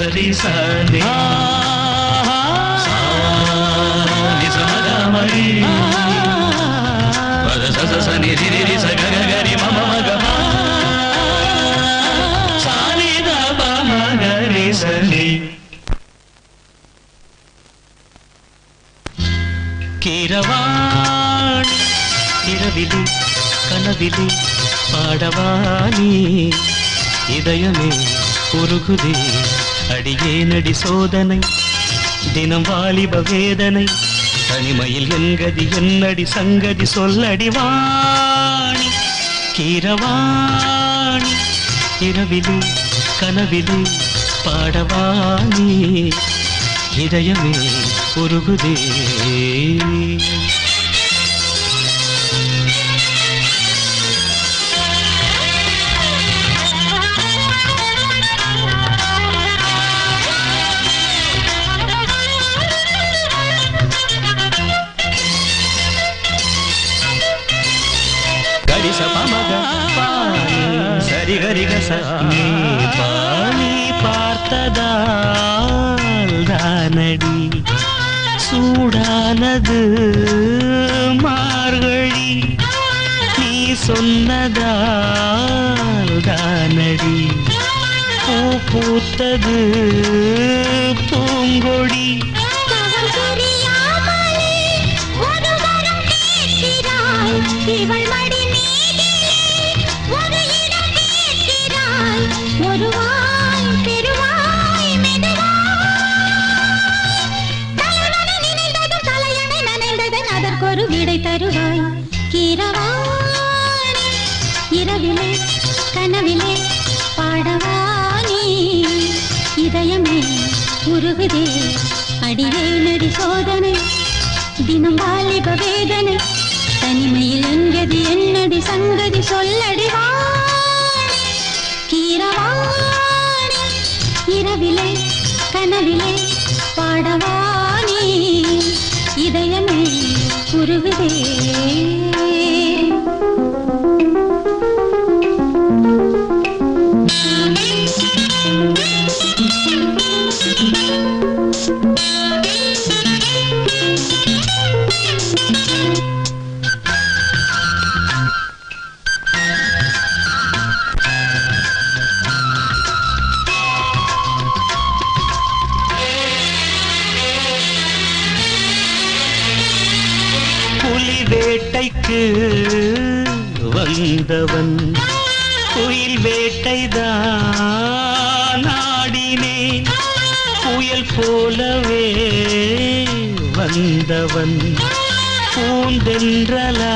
சரி சாணி நிசமகமரி பத சச சனி ரிரி சககரி மம மக சாணி தப மகரி சனி கீரவாணி இரவிலே கனவிலே பாடவானி இதயமே உருகுதே அடியே நடி சோதனை தினம் வாலிப வேதனை தனிமையில் எங்கதி என்னடி சங்கதி சொல்லடி வாணி கீரவாணி இரவிலே கனவிலே பாடவானி இதயமே உருகுதே. గరిస పమగ పాని సరి గరి గస நீ பாணி பார்த்ததால் தானடி சூடானது மார்கழி நீ சொன்னதால் தானடி பூ பூத்தது பூங்கொடி தவம் புரியாமலே ஒரு வரம் கேட்கிறாய். இவள் தருவாய். கீரவானி இரவிலே கனவிலே பாடவானி இதயமே உருகுதே அடியே நடி சோதனை. தினம் வாலிப வேதனை தனிமையில் எங்கதி என்னடி சங்கதி சொல்லடி வாணி கீரவாணி இரவிலே கனவிலே பாடவா உருகுதே புலி வேட்டைக்கு வந்தவன். குயில் வேட்டைதான் ஆடினேன். புயல் போலவே வந்தவன். பூந்தென்றலா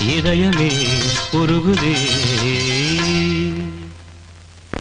இதயமே உருகுதே.